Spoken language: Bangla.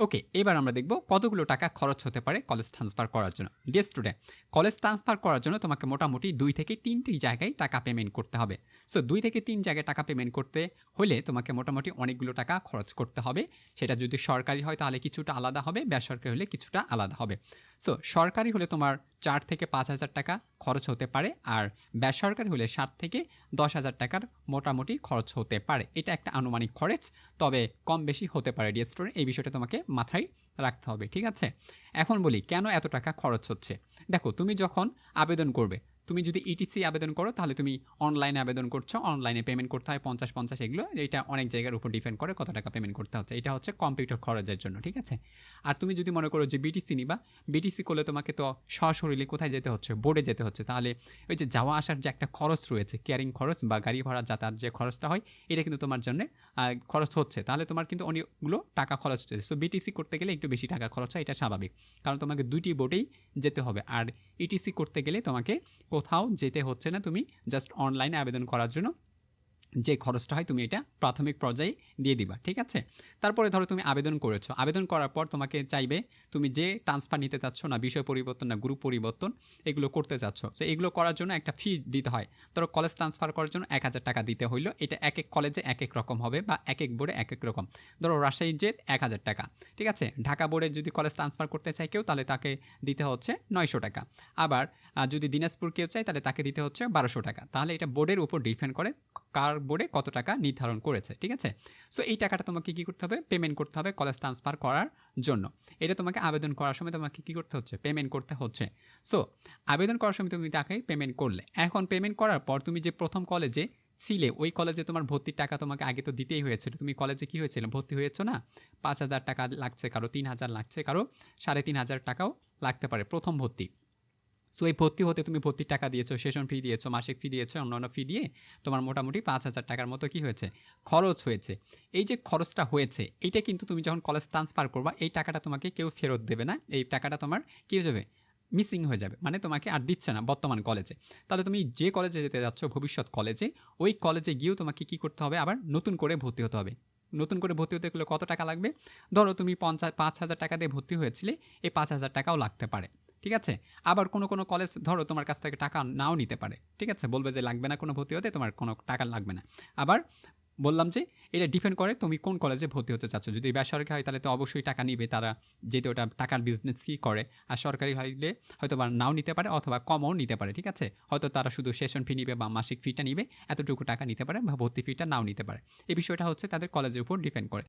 ওকে এবার আমরা দেখব কতগুলো টাকা খরচ হতে পারে কলেজ ট্রান্সফার করার জন্য। ডিয়ার স্টুডেন্ট কলেজ ট্রান্সফার করার জন্য তোমাকে মোটামুটি দুই থেকে তিনটি জায়গায় টাকা পেমেন্ট করতে হবে। সো দুই থেকে তিন জায়গায় টাকা পেমেন্ট করতে হলে তোমাকে মোটামুটি অনেকগুলো টাকা খরচ করতে হবে। সেটা যদি সরকারি হয় তাহলে কিছুটা আলাদা হবে, বেসরকারি হলে কিছুটা আলাদা হবে। সো সরকারি হলে তোমার চার থেকে পাঁচ হাজার টাকা খরচ হতে পারে আর বেসরকারি হলে সাত থেকে দশ হাজার টাকার মোটামুটি খরচ হতে পারে। এটা একটা আনুমানিক খরচ, তবে কম বেশি হতে পারে ডিয়ার স্টুডেন্ট এই বিষয়টা তোমাকে মাথায় রাখতে হবে, ঠিক আছে? এখন বলি, কেন এত টাকা খরচ হচ্ছে? দেখো, তুমি যখন আবেদন করবে তুমি যদি ইটিসি আবেদন করো, তাহলে তুমি অনলাইনে আবেদন করছ অনলাইনে পেমেন্ট করতে হয় পঞ্চাশ পঞ্চাশ এগুলো। এটা অনেক জায়গার উপর ডিপেন্ড করে কত টাকা পেমেন্ট করতে হচ্ছে। এটা হচ্ছে কম্পিউটার খরচের জন্য, ঠিক আছে? আর তুমি যদি মনে করো যে বিটিসি নিবা বিটিসি করলে তোমাকে তো সশরীরে কোথায় যেতে হচ্ছে? বোর্ডে যেতে হচ্ছে। তাহলে ওই যে যাওয়া আসার যে একটা খরচ রয়েছে ক্যারিং খরচ বা গাড়ি ভাড়া যাতায়াত যে খরচটা হয়, এটা কিন্তু তোমার জন্য খরচ হচ্ছে। তাহলে তোমার কিন্তু অনেকগুলো টাকা খরচ হচ্ছে। সো বিটিসি করতে গেলে একটু বেশি টাকা খরচ হয়, এটা স্বাভাবিক। কারণ তোমাকে দুইটি বোর্ডেই যেতে হবে। আর ইটিসি করতে গেলে তোমাকে কোথাও যেতে হচ্ছে না তুমি জাস্ট অনলাইনে আবেদন করার জন্য। যে খরচটা হয় তুমি এটা প্রাথমিক পর্যায়ে দিয়ে দিবা, ঠিক আছে? তারপরে ধরো তুমি আবেদন করেছ। আবেদন করার পর তোমাকে চাইবে তুমি যে ট্রান্সফার নিতে চাচ্ছ না, বিষয় পরিবর্তন না গ্রুপ পরিবর্তন, এগুলো করতে চাচ্ছ। তো এগুলো করার জন্য একটা ফি দিতে হয়। ধরো কলেজ ট্রান্সফার করার জন্য এক হাজার টাকা দিতে হইল। এটা এক এক কলেজে এক এক রকম হবে বা এক এক বোর্ডে এক এক রকম। ধরো রাজশাহী জেট এক হাজার টাকা, ঠিক আছে? ঢাকা বোর্ডে যদি কলেজ ট্রান্সফার করতে চায় কেউ, তাহলে তাকে দিতে হচ্ছে নয়শো টাকা। আবার যদি দিনাজপুর কেউ চায়, তাহলে তাকে দিতে হচ্ছে বারোশো টাকা। তাহলে এটা বোর্ডের উপর ডিপেন্ড করে কার বোর্ডে কত টাকা নির্ধারণ করেছে, ঠিক আছে? সো এই টাকাটা তোমাকে কী করতে হবে? পেমেন্ট করতে হবে কলেজ ট্রান্সফার করার জন্য। এটা তোমাকে আবেদন করার সময় তোমাকে কী করতে হচ্ছে? পেমেন্ট করতে হচ্ছে। সো আবেদন করার সময় তুমি তাকে পেমেন্ট করলে। এখন পেমেন্ট করার পর তুমি যে প্রথম কলেজে ছিলে, ওই কলেজে তোমার ভর্তির টাকা তোমাকে আগে তো দিতেই হয়েছিল। তুমি কলেজে কী হয়েছিল? ভর্তি হয়েছো না? পাঁচ হাজার টাকা লাগছে কারও, তিন হাজার লাগছে কারও, সাড়ে তিন হাজার টাকাও লাগতে পারে প্রথম ভর্তি। সো এই ভর্তি হতে তুমি ভর্তির টাকা দিয়েছ সেশন ফি দিয়েছ, মাসিক ফি দিয়েছ, অন্যান্য ফি দিয়ে তোমার মোটামুটি পাঁচ হাজার টাকার মতো কি হয়েছে? খরচ হয়েছে। এই যে খরচটা হয়েছে, এইটা কিন্তু তুমি যখন কলেজ ট্রান্সফার করবা, এই টাকাটা তোমাকে কেউ ফেরত দেবে না, এই টাকাটা তোমার কী হয়ে যাবে? মিসিং হয়ে যাবে মানে তোমাকে আর দিচ্ছে না বর্তমান কলেজে তাহলে তুমি যে কলেজে যেতে যাচ্ছ, ভবিষ্যৎ কলেজে ওই কলেজে গিয়েও তোমাকে কী করতে হবে? আবার নতুন করে ভর্তি হতে হবে। নতুন করে ভর্তি হতে গেলে কত টাকা লাগবে? ধরো তুমি পঞ্চাশ পাঁচ হাজার টাকা দিয়ে ভর্তি হয়েছিলে, এই পাঁচ হাজার টাকাও লাগতে পারে। ঠিক আছে? আবার কোনো কোনো কলেজ ধরো তোমার কাছ থেকে টাকা নাও নিতে পারে, ঠিক আছে? বলবে যে লাগবে না কোনো ভর্তি হতে, তোমার কোনো টাকা লাগবে না। আবার বললাম যে, এটা ডিপেন্ড করে তুমি কোন কলেজে ভর্তি হতে চাচ্ছ। যদি বেসরকারি হয়, তাহলে তো অবশ্যই টাকা নিবে তারা, যেহেতু ওটা টাকার বিজনেসই করে। আর সরকারি হইলে হয়তো বা নাও নিতে পারে অথবা কমও নিতে পারে, ঠিক আছে? হয়তো তারা শুধু সেশন ফি নিবে বা মাসিক ফিটা নিবে, এতটুকু টাকা নিতে পারে বা ভর্তি ফিটা নাও নিতে পারে। এই বিষয়টা হচ্ছে তাদের কলেজের উপর ডিপেন্ড করে।